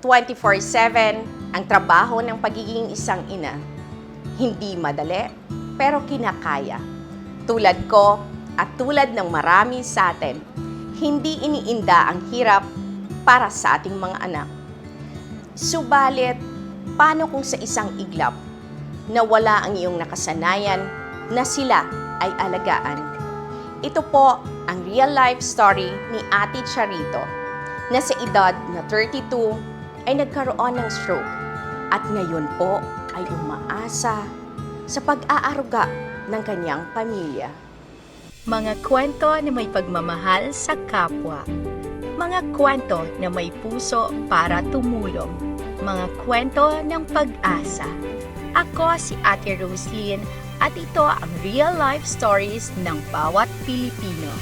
24-7 ang trabaho ng pagiging isang ina. Hindi madali, pero kinakaya. Tulad ko at tulad ng marami sa atin, hindi iniinda ang hirap para sa ating mga anak. Subalit, paano kung sa isang iglap, nawala ang iyong nakasanayan na sila ay alagaan? Ito po ang real life story ni Ate Charito na sa edad na 32 ay nagkaroon ng stroke at ngayon po ay umaasa sa pag-aaruga ng kanyang pamilya. Mga kwento na may pagmamahal sa kapwa. Mga kwento na may puso para tumulong. Mga kwento ng pag-asa. Ako si Ate Roslyn at ito ang real life stories ng bawat Pilipino.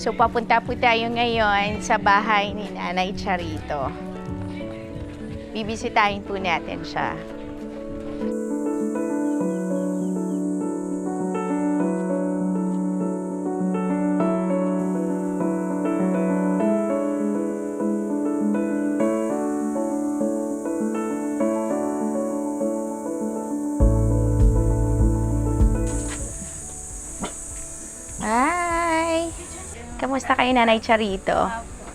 So papunta po tayo ngayon sa bahay ni Nanay Charito. Bibisitahin po natin siya. Kayo, Nanay Charito?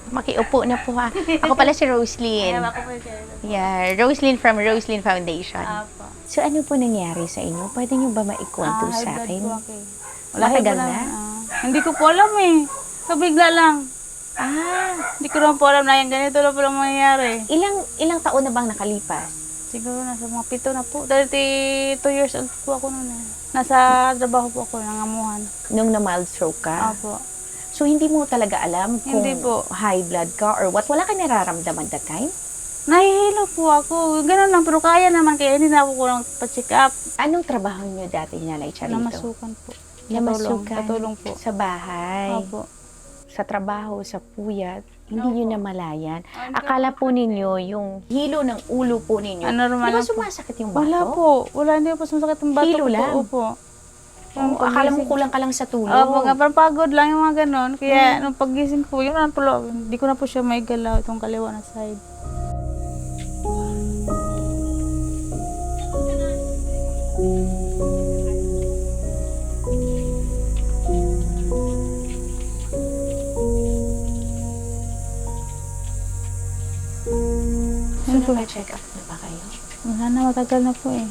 Makiupo na po ha. Ako pala si Roslyn. Yeah, Roslyn from Roslyn Foundation. Apo. So ano po nangyari sa inyo? Pwede niyo ba maikwento Ah, high sa blood akin? po ako eh. Matagal high blood na? ah. hindi ko po alam eh. Kabigla lang. Ah, Hindi ko naman po alam na yung ganito na po lang mangyayari. ilang ilang taon na bang nakalipas? Siguro nasa mga pito na po. 32 years old po ako noon eh. Nasa trabaho po ako, nangamuhan. Nung na mild stroke ka? Apo. So hindi mo talaga alam kung Hindi po. high blood ka or what? Wala ka nararamdaman that time? Nahihilo po ako. Ganun lang, pero kaya naman kaya hindi na ako kulang pa-check up. Anong trabaho niyo dati, Nanay Charito? Namasukan po. Namasukan. Patulong po. Sa bahay, Opo. sa trabaho, sa puyat, hindi Opo. niyo namalayan. Ano Akala po ninyo yung hilo ng ulo po ninyo. Ano naman Di ba lang po. sumasakit yung bato? Wala po. Wala, hindi po sumasakit ang bato Hilo ko po. lang? Opo. Oo, akala mo kulang ka lang sa tulog. Opo, nga, parang pagod lang yung mga ganon. Mm. Kaya nung pagising ko, yun na po, hindi ko na po siya may galaw itong kaliwa na side. So, nagpa-check up na ba kayo? Wala na, matagal na po eh.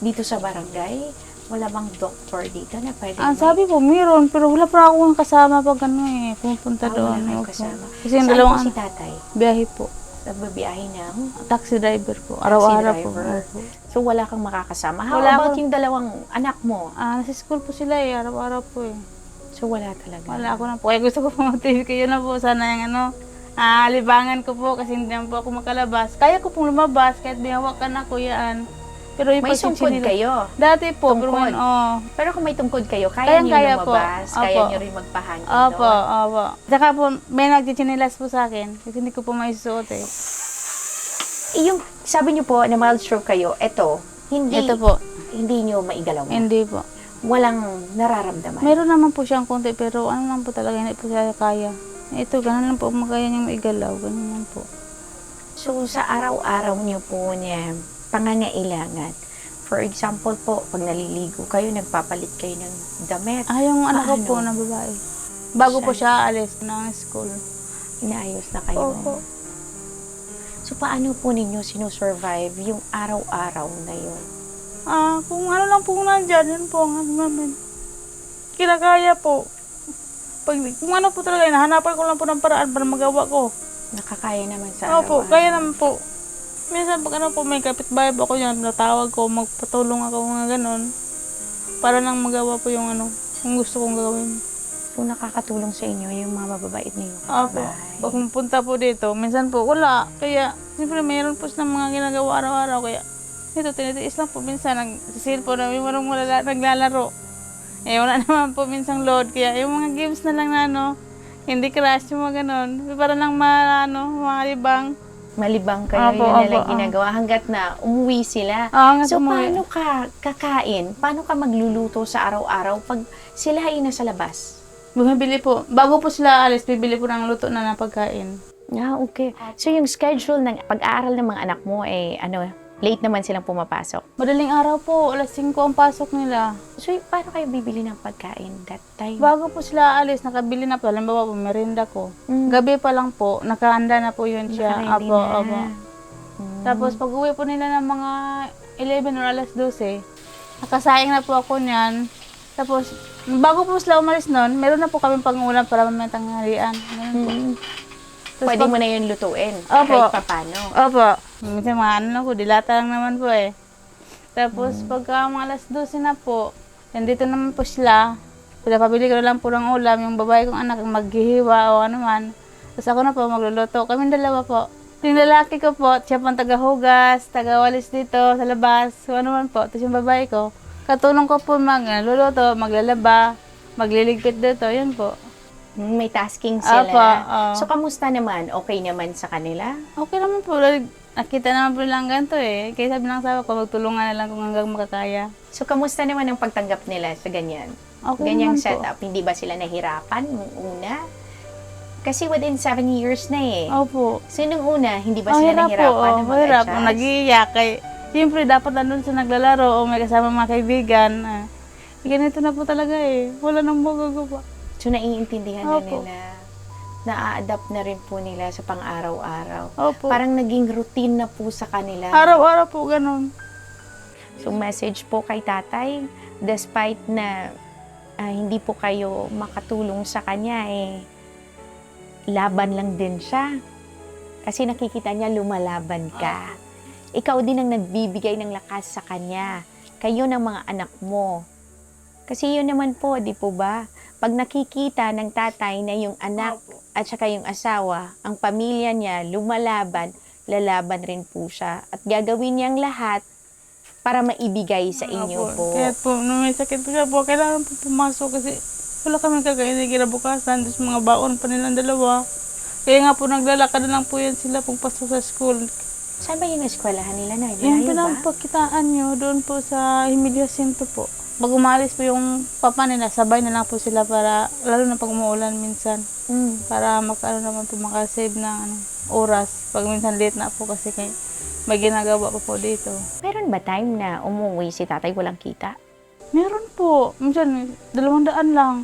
Dito sa barangay, wala bang doktor dito na pwede may- sabi po, meron, pero wala pa ako kasama pag ano eh, pumunta Ah, doon. wala kayong kasama. Kasi yung Saan dalawang po si tatay? biyahe po. Nagbabiyahe ng... Taxi driver po, araw-araw po. Opo. So, wala kang makakasama. How Wala about ako. yung dalawang anak mo? Ah, nasa school po sila eh, araw-araw po eh. So, wala talaga. Wala ako na po. Kaya gusto ko po mag-TV kayo na po. Sana yung ano, ah, libangan ko po kasi hindi naman po ako makalabas. Kaya ko pong lumabas kahit binawakan ako yan. Pero yung May sungkod pagchichinila- kayo. Dati po, pero Tungkod. ngayon, oh. Pero kung may tungkod kayo, kaya niyo Kayang-kaya po. lumabas, kaya Opo. niyo rin magpahangin Opo, doon. opo. Saka po, may nagchichinilas po sa akin kasi hindi ko po maisuot eh. Eh, yung sabi niyo po na mild stroke kayo, eto, hindi, Ito po, hindi niyo maigalaw. hindi po. Walang nararamdaman. Meron naman po siyang konti pero ano lang po talaga, hindi po siya kaya. Ito, ganun lang po, magkaya niyang maigalaw, ganun lang po. So, sa araw-araw niyo po niya, pangangailangan, for example po, pag naliligo kayo, nagpapalit kayo ng damit, Ah, yung anak ko Paano? po na babae. Bago po Siya? siya alis ng school. inaayos na kayo. Opo. So, paano po ninyo sinusurvive yung araw-araw na yun? Ah, kung ano lang po nandyan, yun po ang ano namin. Kinakaya po. Pag, kung ano po talaga, hinahanapan ko lang po ng paraan para magawa ko. Nakakaya naman sa Opo, araw-araw. kaya naman po. Minsan pag ano po, may kapitbahay po ako yan, natawag ko, magpatulong ako mga ganon. Para lang magawa po yung ano, kung gusto kong gawin. So, nakakatulong sa inyo yung mga mababait niyo. Opo. Pag pumunta po dito, minsan po wala. Kaya, siyempre mayroon po silang mga ginagawa araw-araw. Kaya, ito, tinitiis lang po. Minsan, nag-cellphone namin, marong wala, naglalaro. Eh, wala naman po minsang load. Kaya, yung mga games na lang na ano, hindi crash yung mga ganon. Para lang ma, ano, mga libang. Malibang kayo, Opo, yun na lang opo, ah. ginagawa hanggat na umuwi sila. Ah, hanggang So, umuwi. paano ka kakain? Paano ka magluluto sa araw-araw pag sila ay nasa labas? Bumibili po. Bago po sila alis, bibili po ng luto na ng pagkain. Ah, okay. So, yung schedule ng pag-aaral ng mga anak mo, eh, ano, late naman silang pumapasok. Madaling araw po, alas 5 ang pasok nila. So, paano kayo bibili ng pagkain that time? Bago po sila alis, nakabili na po. Halimbawa po, merinda ko. Mm. Gabi pa lang po, nakahanda na po yun siya. Nakaready Apo, na. apo. Mm. Tapos pag uwi po nila ng mga 11 or alas 12, nakasaing na po ako niyan. Tapos, bago po sila umalis noon, meron na po kami pangulam para mamaya tanghalian. Ganun po. Tapos Pwede pag- mo na yun lutuin. Opo. Kahit papano. Opo. Minsan mga ano lang po, dilata lang naman po eh. Tapos pagka mga alas 12 na po, nandito naman po sila. Pinapabili ko na lang po ng ulam, yung babae kong anak maghihiwa o ano man. Tapos ako na po magluluto. Kami dalawa po. Yung lalaki ko po, siya pang tagahugas, tagawalis dito sa labas, kung ano man po. Tapos yung babae ko, katulong ko po magluluto, maglalaba, magliligpit dito, yun po. May tasking sila. Opo, oo. So, kamusta naman? Okay naman sa kanila? Okay naman po. like, Nakita naman po lang ganito eh. Kaya sabi ng asawa ko, magtulungan na lang kung hanggang makakaya. So, kamusta naman ang pagtanggap nila sa ganyan? Okay Ganyang naman po. setup. Hindi ba sila nahirapan nung una? Kasi within seven years na eh. Opo. So, nung una, hindi ba Ang sila hirap po. nahirapan Oh, na mahirap. mag-adjust? Nag-iiyak. Kay, siyempre, dapat nandun sa naglalaro o may kasama mga kaibigan. Ah, eh, ganito na po talaga eh. Wala nang magagawa. So, naiintindihan na Opo. nila. Na-adapt na rin po nila sa pang-araw-araw. Opo. Parang naging routine na po sa kanila. Araw-araw po ganun. So, message po kay tatay, despite na ah, hindi po kayo makatulong sa kanya, eh, laban lang din siya. Kasi nakikita niya lumalaban ka. Ikaw din ang nagbibigay ng lakas sa kanya. Kayo ng mga anak mo. Kasi yun naman po, di po ba? Pag nakikita ng tatay na yung anak at saka yung asawa, ang pamilya niya lumalaban, lalaban rin po siya. At gagawin niyang lahat para maibigay sa inyo po. Kaya po, nung may sakit po siya po, kailangan po pumasok kasi wala kami kakainin kinabukasan. Tapos mga baon pa nilang dalawa. Kaya nga po naglalakad na lang po yan sila pagpasok sa school. Saan ba yung eskwelahan nila na? Yung Malayo ba? pinampakitaan nyo, doon po sa Emilia Jacinto po. Pag umalis po yung papa nila, sabay na lang po sila para, lalo na pag umuulan minsan, Mm. para makaano naman po makasave ng ano, oras. Pag minsan late na po kasi kay, may ginagawa pa po dito. Meron ba time na umuwi si tatay walang kita? Meron po. Minsan, dalawang daan lang.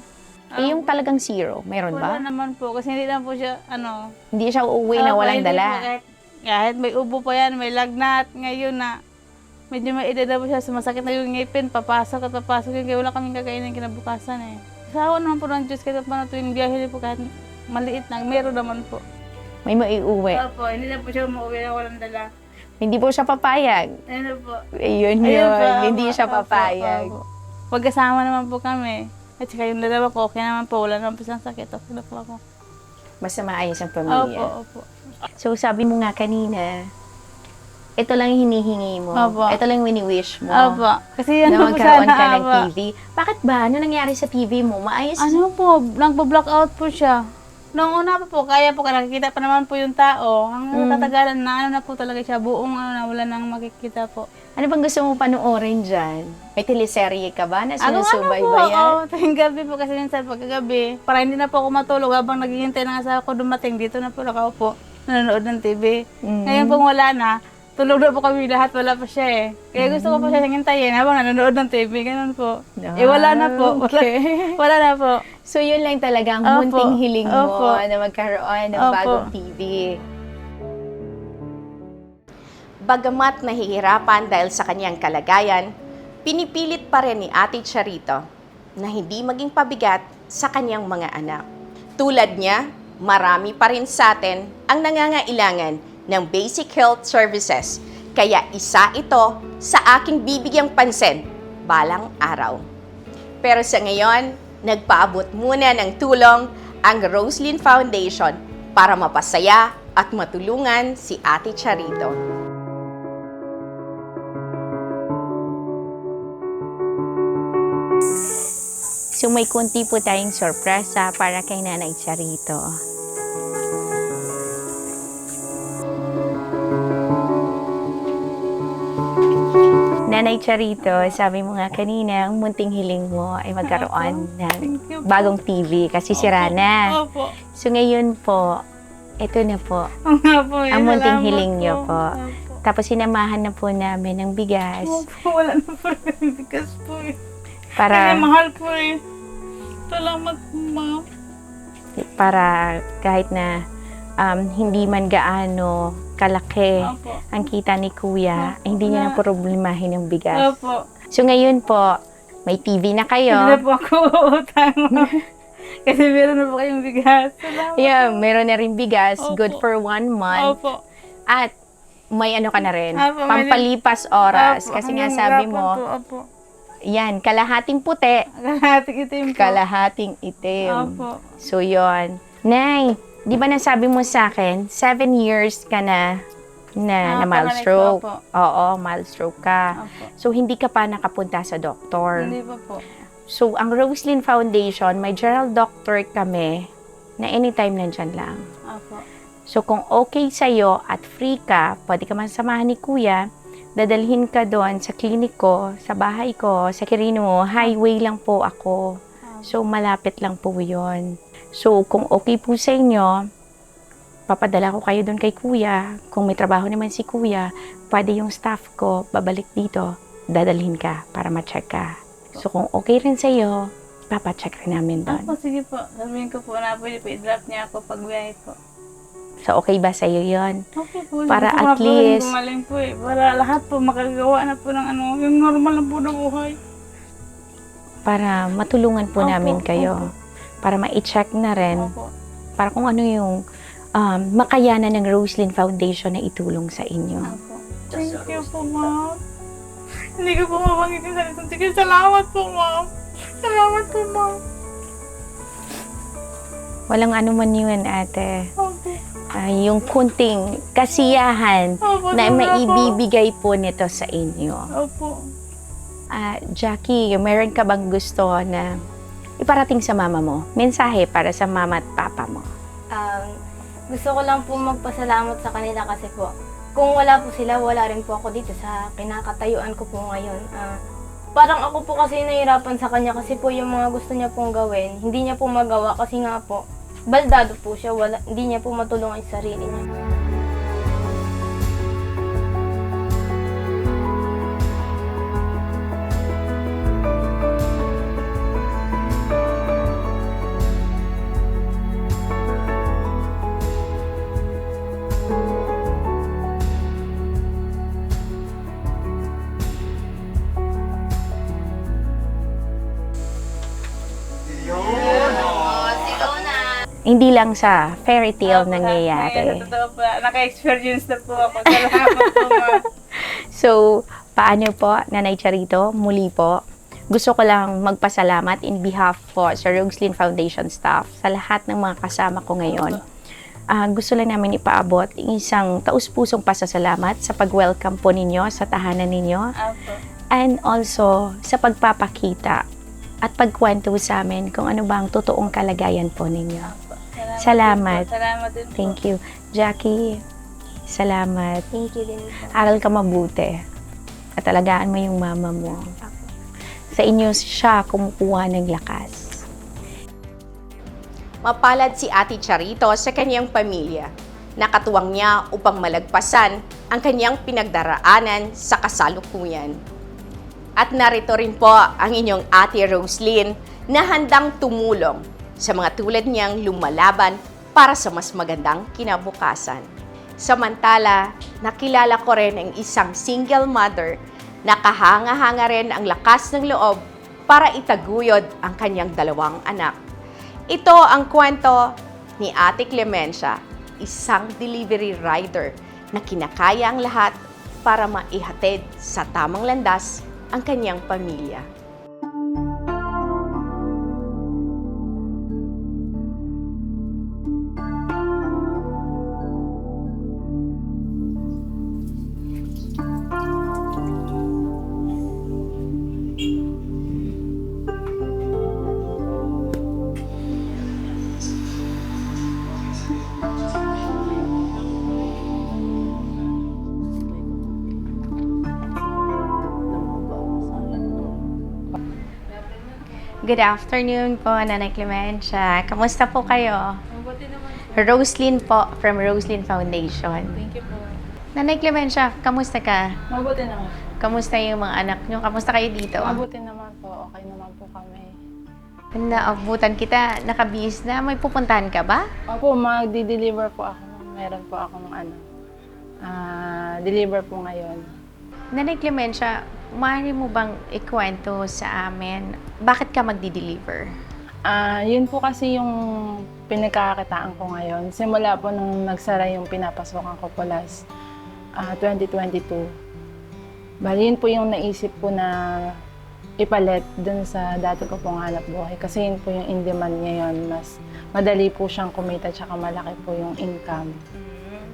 Eh, yung talagang zero, meron Wala ba? naman po. Kasi hindi lang po siya, ano. Hindi siya uuwi na ah, walang hindi po, dala. kahit, kahit may ubo pa yan, may lagnat. Ngayon na, medyo may edad na po siya, sumasakit na yung ngipin, papasok at papasok yun. Kaya wala kaming kakainin kinabukasan eh. Sawa naman po ng Diyos kahit paano tuwing biyahe po kahit maliit lang, meron naman po. May maiuwi. Opo, hindi na po siya umuwi na walang dala. Hindi po siya papayag. Ayun po. Ayun yun. Ayun po, Hindi opo, siya opo, papayag. opo. Pagkasama naman po kami. At saka yung dalawa ko, okay naman po. Wala naman po siyang sakit. Okay na po ako. Basta maayos ang Opo, pamilya. opo. So, sabi mo nga kanina, ito lang yung hinihingi mo. Opo. Ito lang yung wini-wish mo. Opo. Kasi yan na po magkaroon sana. ka ng opo. TV. Bakit ba? Ano nangyari sa TV mo? Maayos? Ano po, nagpa-blackout po siya. Noong una pa po, kaya po, nakikita pa naman po yung tao. Ang Mm. tatagalan na ano na po talaga siya, buong ano na, wala nang makikita po. Ano bang gusto mo panoorin dyan? May teleserye ka ba na Ano ano po, sinusubaybayan? oo, tuwing gabi po kasi minsan pagkagabi, para hindi na po ako matulog habang naghihintay ng asawa ko dumating, dito na po nakaupo, nanonood ng TV. Mm. Ngayon pong wala na, tulog na po kami lahat, wala pa siya eh. Kaya gusto ko po siya hintayin habang nanonood ng TV, ganun po. eh wala na po, wala, Okay. wala na po. So, yun lang talaga ang Opo. munting hiling mo Opo. na magkaroon ng Opo. bagong TV. Bagamat nahihirapan dahil sa kanyang kalagayan, pinipilit pa rin ni Ate Charito na hindi maging pabigat sa kanyang mga anak. Tulad niya, marami pa rin sa atin ang nangangailangan ng basic health services. Kaya isa ito sa aking bibigyang pansin balang araw. Pero sa ngayon, nagpaabot muna ng tulong ang Roslyn Foundation para mapasaya at matulungan si Ate Charito. So, may kunti po tayong sorpresa para kay Nanay Charito. Nanay Charito, sabi mo nga kanina, ang munting hiling mo ay magkaroon ng bagong TV kasi sira na. Opo. So ngayon po, ito na po. Ang nga po. Ang munting Salamat hiling niyo po. Opo. Tapos sinamahan na po namin ng bigas Opo, wala na po rin bigas po eh. Kaya para mahal po eh. Salamat po, ma'am. para kahit na um, hindi man gaano kalaki Opo. ang kita ni Kuya, Opo. hindi niya na problemahin ng bigas. Opo. So ngayon po, may TV na Hindi na kayo. po ako utang. Kasi meron na po kayong bigas. Salamat. Yeah, meron na rin bigas, Opo. good for one month. Opo. At may ano ka na rin, Opo, pampalipas oras. Opo, Kasi nga sabi mo, Po, opo. yan, kalahating puti, Kalahating itim po. kalahating itim. Opo. So, yon. Nay, di ba nasabi mo sa akin, seven years ka na na, na Ah, mild panganay ko, stroke. opo. Oo, mild stroke ka. Opo. So, hindi ka pa nakapunta sa doktor. Hindi pa po. So, ang Roslyn Foundation, may general doctor kami na anytime nandyan lang. Opo. So, kung okay sa'yo at free ka, pwede ka man samahan ni Kuya, dadalhin ka doon sa klinik ko, sa bahay ko, sa Quirino, highway lang po ako. So, malapit lang po yon. So, kung okay po sa inyo, papadala ko kayo doon kay Kuya. Kung may trabaho naman si Kuya, pwede yung staff ko babalik dito, dadalhin ka para ma-check ka. So, kung okay rin sa'yo, papacheck rin namin doon. Opo, sige po. Sabihin ko po na po i-drop niya ako pag biyahe po. So, okay ba sa'yo yon? Okay po. Para at po least- Gumaling po eh. Para lahat po makagawa na po ng ano, yung normal na po na buhay. Para matulungan po Opo, namin kayo. opo. Para ma-check na rin. Opo. Para kung ano yung um, makayanan ng Roslyn Foundation na itulong sa inyo. Opo. Thank you po, ma'am. Hindi ko po mabanggit yung salitang sige. Salamat po, ma'am. Salamat po, ma'am. Walang ano man yun, ate. Opo. Ah, yung kunting kasiyahan Opo, na maibibigay po nito sa inyo. Opo. Ah, Jackie, meron ka bang gusto na iparating sa mama mo? Mensahe para sa mama at papa mo. Um, gusto ko lang po magpasalamat sa kanila kasi po, kung wala po sila, wala rin po ako dito sa kinakatayuan ko po ngayon. Ah, parang ako po kasi nahirapan sa kanya kasi po yung mga gusto niya pong gawin, hindi niya po magawa kasi nga po, baldado po siya, wala, hindi niya po matulungan yung sarili niya. Hindi lang sa fairy tale Opo, nangyayari. sa totoo po, naka-experience na po ako. Salamat po, ma'am. So, paano po, Nanay Charito, muli po, gusto ko lang magpasalamat in behalf po sa Rogueslin Foundation staff sa lahat ng mga kasama ko ngayon. Ah, gusto lang namin ipaabot isang taus-pusong pasasalamat sa pag-welcome po ninyo sa tahanan ninyo Opo. and also sa pagpapakita at pagkwento sa amin kung ano ba ang totoong kalagayan po ninyo. Salamat. po. Salamat din po. Thank you. Jackie, salamat. Thank you din po. aral ka mabuti at alagaan mo yung mama mo. Sa inyo siya kumukuha ng lakas. Mapalad si Ate Charito sa kanyang pamilya. Nakatuwang niya upang malagpasan ang kanyang pinagdaraanan sa kasalukuyan. At narito rin po ang inyong Ate Roslyn na handang tumulong sa mga tulad niyang lumalaban para sa mas magandang kinabukasan. Samantala, nakilala ko rin ang isang single mother na kahanga-hanga rin ang lakas ng loob para itaguyod ang kanyang dalawang anak. Ito ang kwento ni Ate Clemencia, isang delivery rider na kinakaya ang lahat para maihatid sa tamang landas ang kanyang pamilya. Good afternoon po, Nanay Clemencia. Kamusta po kayo? Mabuti naman. Roslyn po, from Roslyn Foundation. Thank you po. Nanay Clemencia, kamusta ka? Mabuti naman. Kamusta yung mga anak nyo? Kamusta kayo dito? Mabuti naman po. Okay naman po kami. Naabutan kita, nakabihis na. May pupuntahan ka ba? Opo, magdi-deliver po ako. Meron po akong ano, ah, deliver po ngayon. Nanay Clemencia, maaari mo bang ikwento sa amin, bakit ka magdi-deliver? Ah, yun po kasi yung pinagkakakitaan ko ngayon. Simula po nung nagsara yung pinapasokan ko po last ah, 2022. Bali, yun po yung naisip ko na ipalit dun sa dati ko pong hanap buhay. Kasi yun po yung in demand ngayon. Mas madali po siyang kumita tsaka malaki po yung income.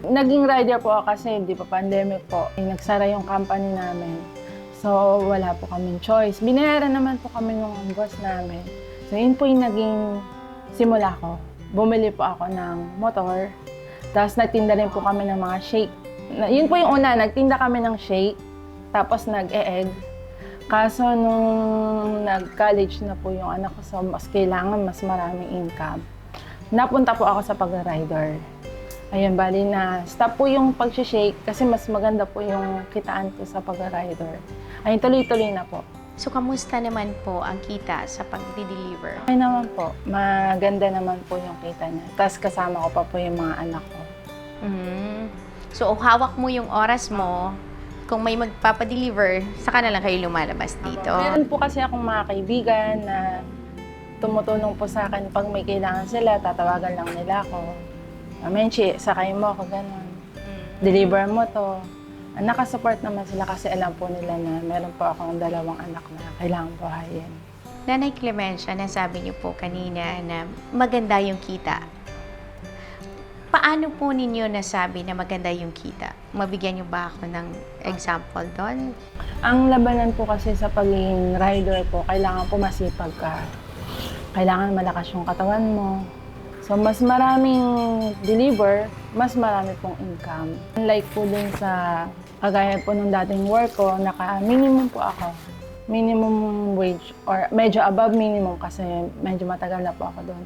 Naging rider po ako kasi di pa pandemic po. Nagsara yung company namin. So, wala po kaming choice. Binayaran naman po kami ng boss namin. So, yun po yung naging simula ko. Bumili po ako ng motor. Tapos, nagtinda rin po kami ng mga shake. Yun po yung una, nagtinda kami ng shake. Tapos, nag-e-egg. Kaso, nung nag-college na po yung anak ko, so mas kailangan mas maraming income. Napunta po ako sa pag-rider. Ayun, bali na stop po yung pag-shake kasi mas maganda po yung kitaan ko sa pag-rider. Ayun, tuloy-tuloy na po. So, kamusta naman po ang kita sa pag-deliver? Okay naman po. Maganda naman po yung kita niya. Tapos kasama ko pa po yung mga anak ko. Mhm. So, hawak mo yung oras mo. Kung may magpapadeliver, saka na lang kayo lumalabas dito. Meron po kasi akong mga kaibigan na tumutulong po sa akin. Pag may kailangan sila, tatawagan lang nila ako. Menchi, sakay mo ako, ganun. Deliver mo to. Ah, Nakasupport naman sila kasi alam po nila na meron po akong dalawang anak na kailangan buhayin. Nanay Clemencia, nasabi niyo po kanina na maganda yung kita. Paano po ninyo nasabi na maganda yung kita? Mabigyan niyo ba ako ng example doon? Ang labanan po kasi sa pagiging rider po, kailangan po masipag ka. Kailangan malakas yung katawan mo. So, mas maraming deliver, mas marami pong income. Unlike po dun sa kagaya po nung dating work ko, naka-minimum po ako. Minimum wage or medyo above minimum kasi medyo matagal na po ako doon.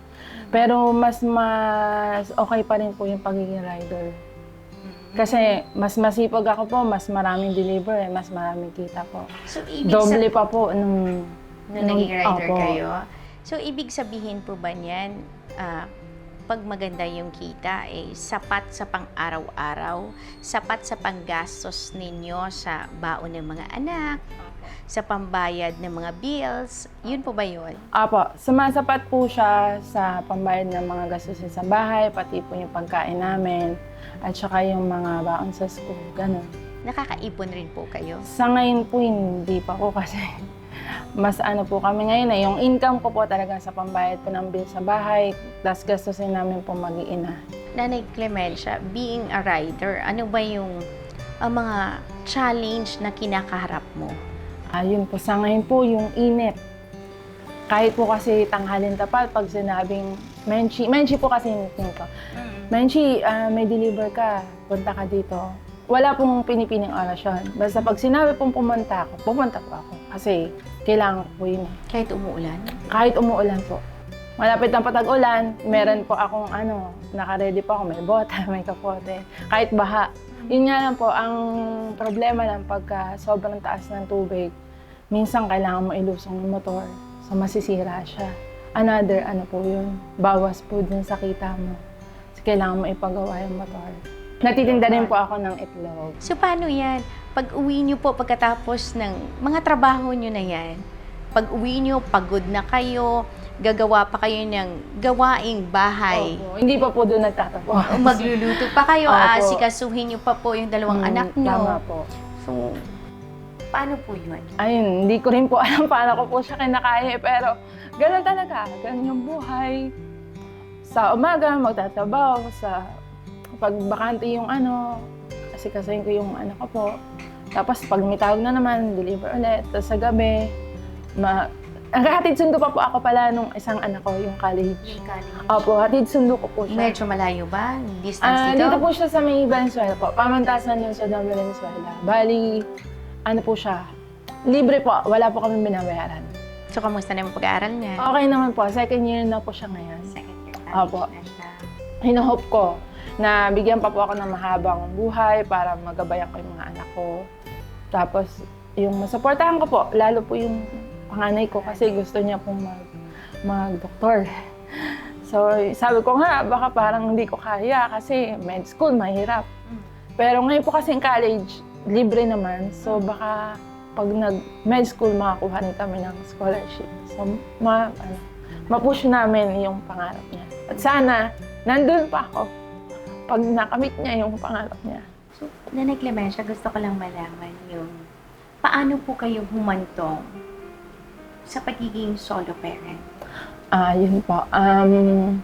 Pero mas mas okay pa rin po yung pagiging rider. Kasi mas masipag ako po, mas maraming deliver, eh, mas maraming kita po. So, ibig Doble pa po nung... na naging rider Opo. kayo. So, ibig sabihin po ba niyan, ah, pag maganda yung kita, eh, sapat sa pang-araw-araw, sapat sa panggastos ninyo sa baon ng mga anak, sa pambayad ng mga bills, yun po ba yun? Apo, sumasapat po siya sa pambayad ng mga gastusin sa bahay, pati po yung pagkain namin, at saka yung mga baon sa school, ganun. Nakakaipon rin po kayo? Sa ngayon po, hindi pa po kasi mas ano po kami ngayon eh, yung income ko po talaga sa pambayad po ng bill sa bahay, tapos gastusin namin po mag-iina. Nanay Clemencia, being a rider, ano ba yung ang mga challenge na kinakaharap mo? Ayun po, sa ngayon po, yung init. Kahit po kasi tanghalin tapat, pag sinabing, Menchi, Menchi po kasi yung tingin ko. Menchi, ah, may deliver ka, punta ka dito. Wala pong pinipining orasyon. Basta pag sinabi pong pumunta ako, pupunta po ako. Kasi kailangan ko yun. Kahit umuulan? Kahit umuulan po. Malapit ng patag-ulan, meron po akong ano, naka-ready po ako, may bota, may kapote. Kahit baha. Yun nga lang po, ang problema lang pagka sobrang taas ng tubig, minsan kailangan mo ilusong ng motor. So masisira siya. Another ano po yun, bawas po dun sa kita mo. So, kailangan mo ipagawa yung motor. Natitinda rin po ako ng itlog. So, paano yan? Pag uwi nyo po pagkatapos ng mga trabaho nyo na yan, pag uwi nyo, pagod na kayo, gagawa pa kayo ng gawaing bahay. Opo, Hindi pa po doon nagtatapos. Magluluto pa kayo, Opo. asikasuhin nyo pa po yung dalawang Mm, anak Tama nyo. po. So, paano po yun? ayun, hindi ko rin po alam paano ko po siya kinakaya eh, pero ganun talaga, ganun yung buhay. Sa umaga, magtatrabaho, sa pag bakante yung ano, kasi kasayin ko yung anak ko po. Tapos pag may tawag na naman, deliver ulit. Tapos sa gabi, ma Naghahatid sundo pa po ako pala nung isang anak ko, yung college. Opo, hatid sundo ko po siya. Medyo malayo ba? Distance Ah, dito? dito po siya sa may Valenzuela po. Pamantasan yun sa Valenzuela. Bali, ano po siya, libre po. Wala po kami binabayaran. So, kamusta na yung pag-aaral niya? Okay naman po. Second year na po siya ngayon. Second year Opo. college. Hinahope ko na bigyan pa po ako ng mahabang buhay para magabayan ko yung mga anak ko. Tapos, yung masuportahan ko po, lalo po yung panganay ko kasi gusto niya pong mag, mag-doktor. So, sabi ko nga, baka parang hindi ko kaya kasi med school, mahirap. Pero ngayon po kasi college, libre naman. So, baka pag nag-med school, makakuha rin kami ng scholarship. So, ma, ano, ma-push namin yung pangarap niya. At sana, nandun pa ako pag nakamit niya yung pangarap niya. So, Nanay Clemencia, gusto ko lang malaman yung paano po kayo humantong sa pagiging solo parent? Ah, yun po. Um,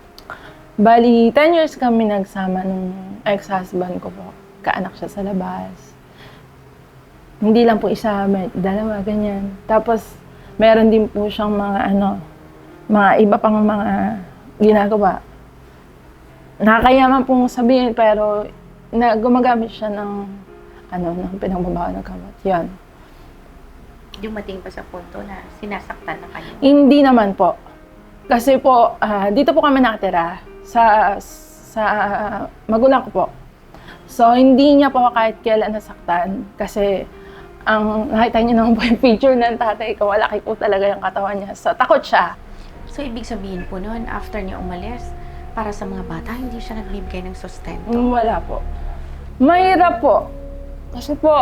bali, 10 years kami nagsama nung ex-husband ko po. Kaanak siya sa labas. Hindi lang po isa, may dalawa, ganyan. Tapos, meron din po siyang mga ano, mga iba pang mga ginagawa. Nakakaya man pong sabihin, pero na, gumagamit siya ng ano, ng pinagbabawa ng kamot. Yan. Dumating pa sa punto na sinasaktan na kayo? Hindi naman po. Kasi po, ah, dito po kami nakatira sa sa magulang ko po. So, hindi niya po ako kahit kailan nasaktan kasi ang nakita niyo naman po yung picture ng tatay ko, malaki po talaga yung katawan niya. So, takot siya. So, ibig sabihin po noon, after niya umalis, para sa mga bata, hindi siya nagbibigay ng sustento. Mm, Wala po. Mahirap po. Kasi po,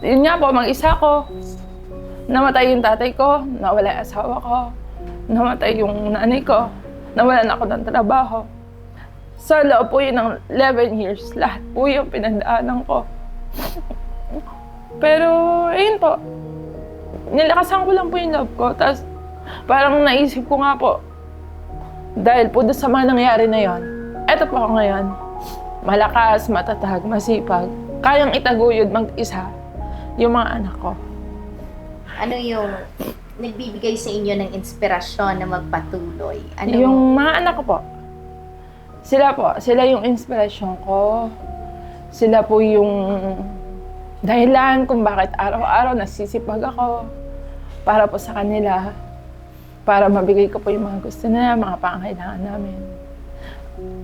yun nga po, mag-isa ko. Namatay yung tatay ko, nawala yung asawa ko, namatay yung nanay ko, nawalan ako ng trabaho. Sa loob po yun ng 11 years, lahat po yung pinagdaanan ko. Pero, ayun po, nilakasan ko lang po yung love ko. Tapos, parang naisip ko nga po, dahil po doon sa mga nangyari na yon, eto po ako ngayon. Malakas, matatag, masipag. Kayang itaguyod mag-isa yung mga anak ko. Ano yung nagbibigay sa inyo ng inspirasyon na magpatuloy? Ano Yung mga anak ko po, sila po, sila yung inspirasyon ko. Sila po yung dahilan kung bakit araw-araw nasisipag ako para po sa kanila. Para mabigay ko po yung mga gusto nila, mga pangangailangan namin.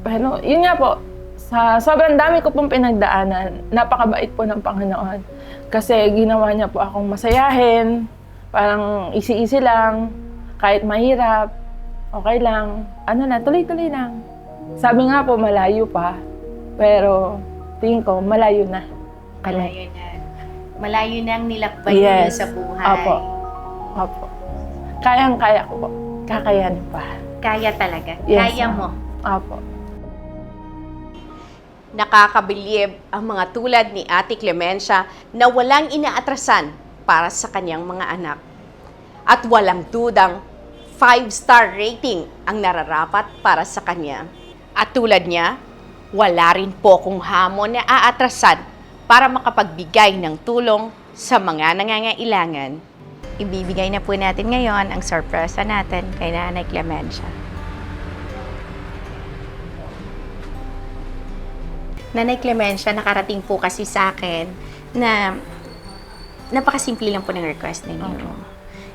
Pero yun nga po, sa sobrang dami ko pong pinagdaanan, napakabait po ng Panginoon. Kasi ginawa niya po akong masayahin, parang easy-easy lang, kahit mahirap, okay lang, ano na, tuloy-tuloy lang. Sabi nga po, malayo pa, pero tingin ko, malayo na. Kami. Malayo na. Malayo na ang nilakbay niyo Yes. sa buhay. Opo. Opo. Kayang-kaya ko po. Kakayanin pa. Kaya talaga. Yes, Kaya mo. Opo. Nakakabilib ang mga tulad ni Ate Clemencia na walang inaatrasan para sa kanyang mga anak. At walang dudang 5-star rating ang nararapat para sa kanya. At tulad niya, wala rin po kung hamon na aatrasan para makapagbigay ng tulong sa mga nangangailangan. Ibibigay na po natin ngayon ang sorpresa natin kay Nanay Clemencia. Nanay Clemencia, nakarating po kasi sa akin na napakasimple lang po ng request ninyo.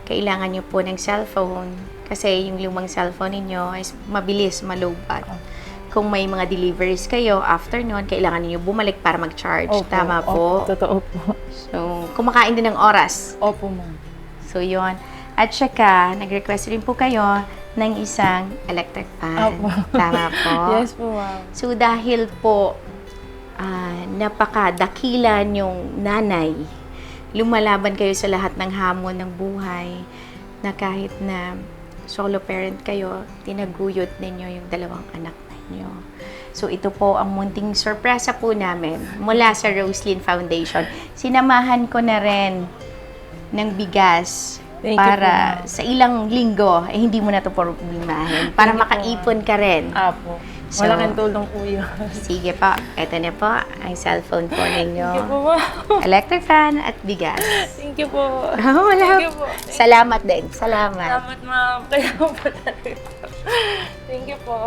Kailangan niyo po ng cellphone kasi yung lumang cellphone ninyo is mabilis, malobat. Kung may mga deliveries kayo, after nun, kailangan niyo bumalik para mag-charge. Tama po? Opo, totoo po. So, kumakain din ng oras. Opo, ma'am. So, yon At saka, nag-request rin po kayo ng isang electric fan. Opo. Tama po? Yes po, ma'am. So, dahil po ah, napakadakila yung nanay, lumalaban kayo sa lahat ng hamon ng buhay na kahit na solo parent kayo, tinaguyod ninyo yung dalawang anak ninyo. So, ito po ang munting sorpresa po namin mula sa Roslyn Foundation. Sinamahan ko na rin ng bigas Thank para sa ilang linggo, eh, hindi mo na ito problemahin. Para Thank makaipon ka rin. Apo. So- Malaking tulong po yun. Sige po, ito na po ang cellphone po ninyo. Thank you po, ma'am. Electric fan at bigas. Thank you po. Oh, wala. Thank you po. Salamat din. Salamat. Salamat, ma'am. Kaya po talaga. Thank you po.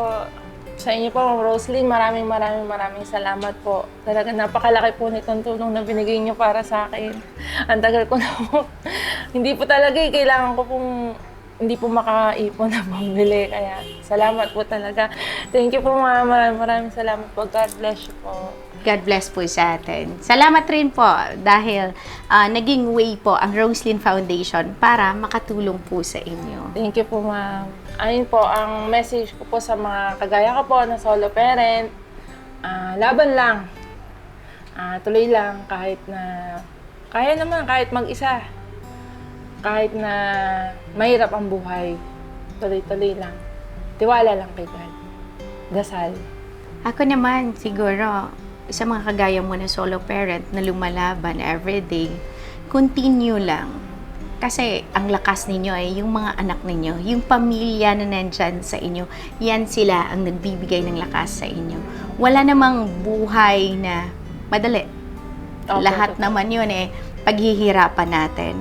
Sa inyo po, Ma'am Roslyn, maraming maraming maraming salamat po. Talaga napakalaki po nitong tulong na binigay niyo para sa akin. Ang tagal ko na po. hindi po talaga eh, kailangan ko pong hindi po makaipon na pambili. Kaya salamat po talaga. Thank you po ma'am. Maraming maraming salamat po. God bless you po. God bless po sa atin. Salamat rin po dahil ah, naging way po ang Roslyn Foundation para makatulong po sa inyo. Thank you po ma'am. Ayun po, ang message ko po sa mga kagaya ko po na solo parent, ah, laban lang. Ah, tuloy lang kahit na, kaya naman kahit mag-isa. Kahit na mahirap ang buhay, tuloy-tuloy lang. Tiwala lang kay God. Dasal. Ako naman, siguro, sa mga kagaya mo na solo parent na lumalaban everyday, continue lang. Kasi ang lakas ninyo ay yung mga anak ninyo, yung pamilya na nandyan sa inyo, yan sila ang nagbibigay ng lakas sa inyo. Wala namang buhay na madali. Opo, Lahat totoo. naman yun eh, paghihirapan natin.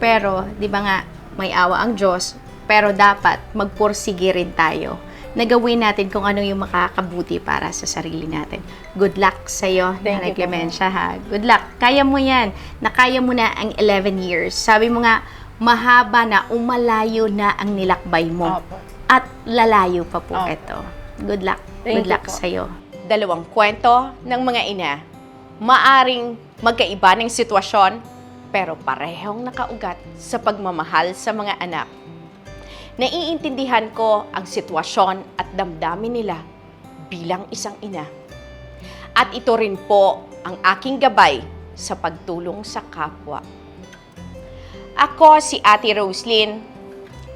Pero, di ba nga, may awa ang Diyos, pero dapat magpursige rin tayo na gawin natin kung ano yung makakabuti para sa sarili natin. Good luck sa'yo, Nanay Clemencia, ha? Good luck. Kaya mo yan. Nakaya mo na ang 11 years. Sabi mo nga, mahaba na, umalayo na ang nilakbay mo. Opo. At lalayo pa po Opo. ito. Good luck. Thank Good luck po. sa'yo. dalawang kwento ng mga ina. Maaring magkaiba ng sitwasyon, pero parehong nakaugat sa pagmamahal sa mga anak. Naiintindihan ko ang sitwasyon at damdamin nila bilang isang ina. At ito rin po ang aking gabay sa pagtulong sa kapwa. Ako si Ate Roslyn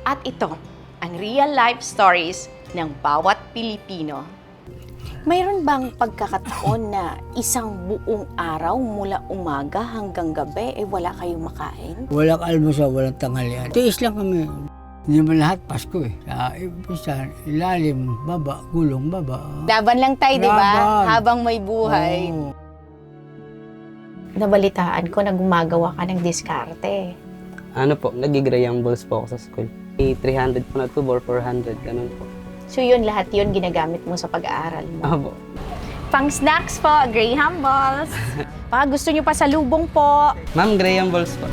at ito ang real life stories ng bawat Pilipino. Mayroon bang pagkakataon na isang buong araw mula umaga hanggang gabi ay wala kayong makain? Walang almusal, walang tanghalian. Tiis lang kami. Hindi naman lahat Pasko eh. Sa isa, ilalim, baba, gulong, baba. Laban lang tayo, di ba? Laban. Habang may buhay. Oo. Nabalitaan ko na gumagawa ka ng diskarte. ano po, nagigray balls po ako sa school. May 300 po na tubo or 400, ganun po. So yun, lahat yun ginagamit mo sa pag-aaral mo. Opo. Pang snacks po, Graham Balls. Baka gusto nyo pa sa lubong po. Ma'am, Graham balls po.